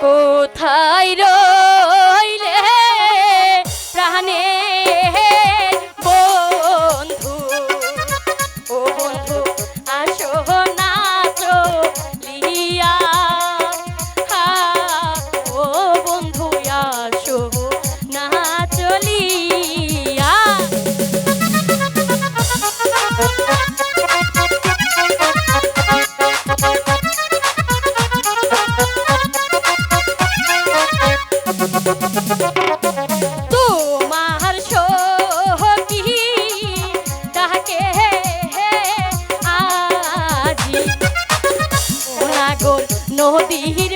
কোথায় রো নদীর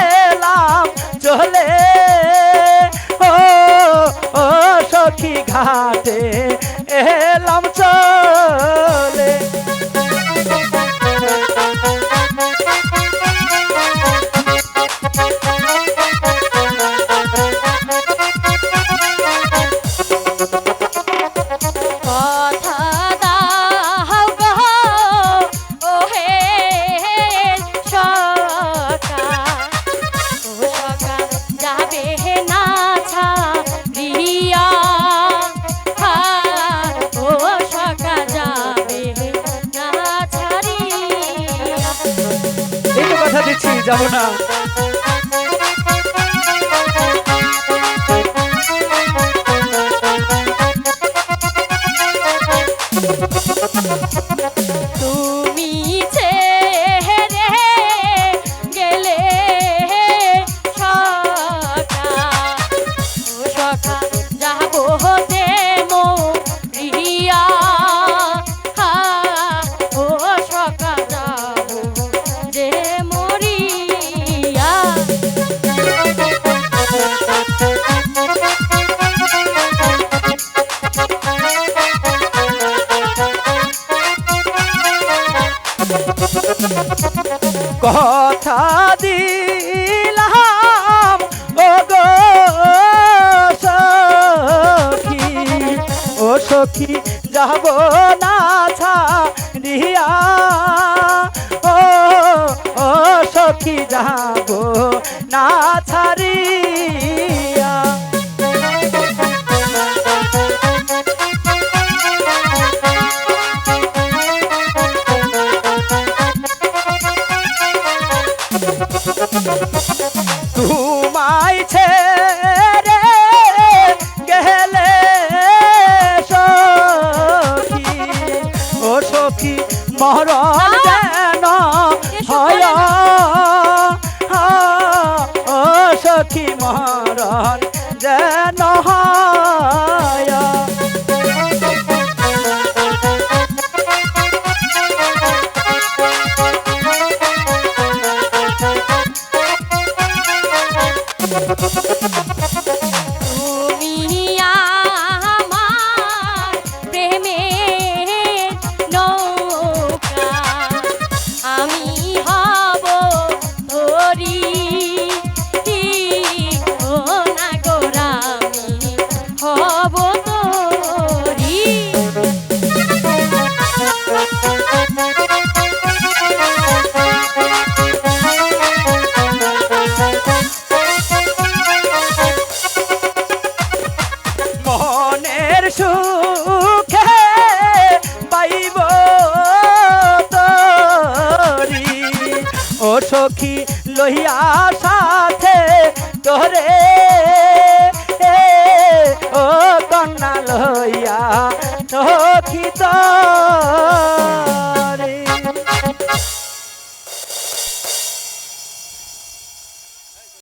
এলাম চলে। ও সখী ঘাট। যাব না। কথা দিলাম। ও গো সখী, ও সখী, যাব না ছাড়িয়া। ও ও সখী, যাব না ছাড়িয়া। মন যেন হয়। ও সখী মরণ সখী লইয়া সাথে তোরে। ও কন্যা লইয়া সখী তো।